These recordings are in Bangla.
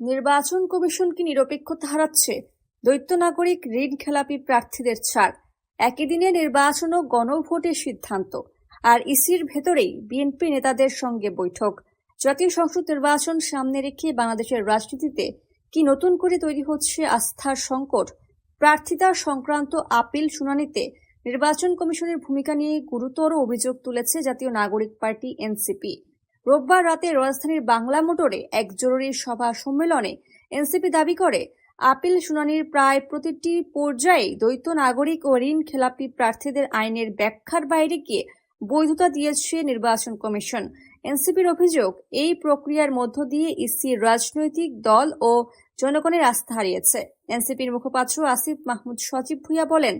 নির্বাচন কমিশন কি নিরপেক্ষতা হারাচ্ছে? দ্বৈত নাগরিক ঋণ খেলাপি প্রার্থীদের ছাড়। একই দিনে নির্বাচন ও গণভোটের সিদ্ধান্ত। আর ইসির ভেতরেই বিএনপি নেতাদের সঙ্গে বৈঠক। জাতীয় সংসদ নির্বাচন সামনে রেখে বাংলাদেশের রাজনীতিতে কি নতুন করে তৈরি হচ্ছে আস্থার সংকট? প্রার্থিতা সংক্রান্ত আপিল শুনানিতে নির্বাচন কমিশনের ভূমিকা নিয়ে গুরুতর অভিযোগ তুলেছে জাতীয় নাগরিক পার্টি এনসিপি। রোববার রাতে রাজধানীর বাংলা মোটরে এক জরুরি সভা সম্মেলনে এনসিপি দাবি করে, আপিল শুনানির প্রায় প্রতিটি পর্যায়ে দ্বৈত নাগরিক ও ঋণ খেলাপি প্রার্থীদের আইনের ব্যাখ্যার বাইরে গিয়ে বৈধতা দিয়েছে নির্বাচন কমিশন। এনসিপির অভিযোগ, এই প্রক্রিয়ার মধ্য দিয়ে ইসি রাজনৈতিক দল ও জনগণের আস্থা হারিয়েছে। এনসিপির মুখপাত্র আসিফ মাহমুদ সচিব ভুইয়া বলেন,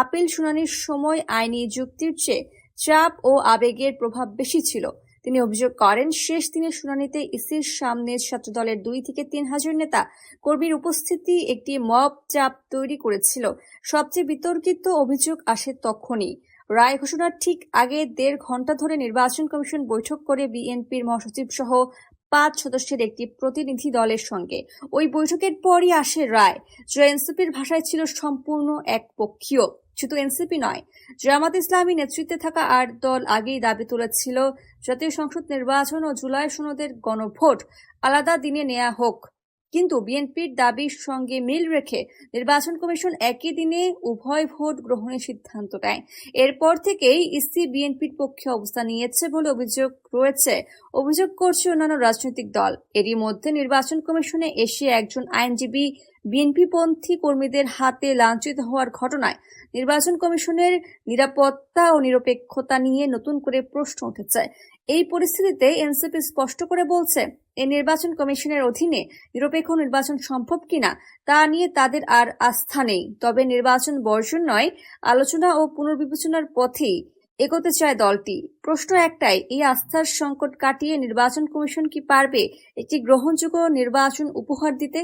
আপিল শুনানির সময় আইনি যুক্তির চেয়ে চাপ ও আবেগের প্রভাব বেশি ছিল। তিনি অভিযোগ করেন, শেষ দিনের শুনানিতে ইসির সামনে ছাত্রদলের দুই থেকে তিন হাজার নেতা কর্মীর উপস্থিতি একটি মব চাপ তৈরি করেছিল। সবচেয়ে বিতর্কিত অভিযোগ আসে তখনই। রায় ঘোষণার ঠিক আগে দেড় ঘণ্টা ধরে নির্বাচন কমিশন বৈঠক করে বিএনপির মহাসচিব সহ পাঁচ সদস্যের একটি প্রতিনিধি দলের সঙ্গে। ওই বৈঠকের পরই আসে রায়। যা এনসিপির ভাষায় ছিল সম্পূর্ণ একপক্ষীয়। শুধু এনসিপি নয়, জামাত ইসলামী নেতৃত্বে থাকা আট দল আগেই দাবি তুলেছিল, জাতীয় সংসদ নির্বাচন ও জুলাই সনদের গণভোট আলাদা দিনে নেওয়া হোক। কিন্তু বিএনপির দাবির সঙ্গে মিল রেখে নির্বাচন কমিশন একই দিনে উভয় ভোট গ্রহণের সিদ্ধান্ত নেয়। এরপর থেকেই ইসি বিএনপির পক্ষে অবস্থান নিয়েছে বলে অভিযোগ রয়েছে। অভিযোগ করছে অন্যান্য রাজনৈতিক দল। এরই মধ্যে নির্বাচন কমিশনে এসে একজন আইনজীবী বিএনপিপন্থী কর্মীদের হাতে লাঞ্ছিত হওয়ার ঘটনায় নির্বাচন কমিশনের নিরাপত্তা ও নিরপেক্ষতা নিয়ে নতুন করে প্রশ্ন উঠেছে। এই পরিস্থিতিতে এনসিপি স্পষ্ট করে বলছে এই নির্বাচন কমিশনের অধীনে নিরপেক্ষ নির্বাচন সম্ভব কিনা তা নিয়ে তাদের আর আস্থা নেই। তবে নির্বাচন বর্জন নয়, আলোচনা ও পুনর্বিবেচনার পথেই এগোতে চায় দলটি। প্রশ্ন একটাই, এই আস্থার সংকট কাটিয়ে নির্বাচন কমিশন কি পারবে একটি গ্রহণযোগ্য নির্বাচন উপহার দিতে?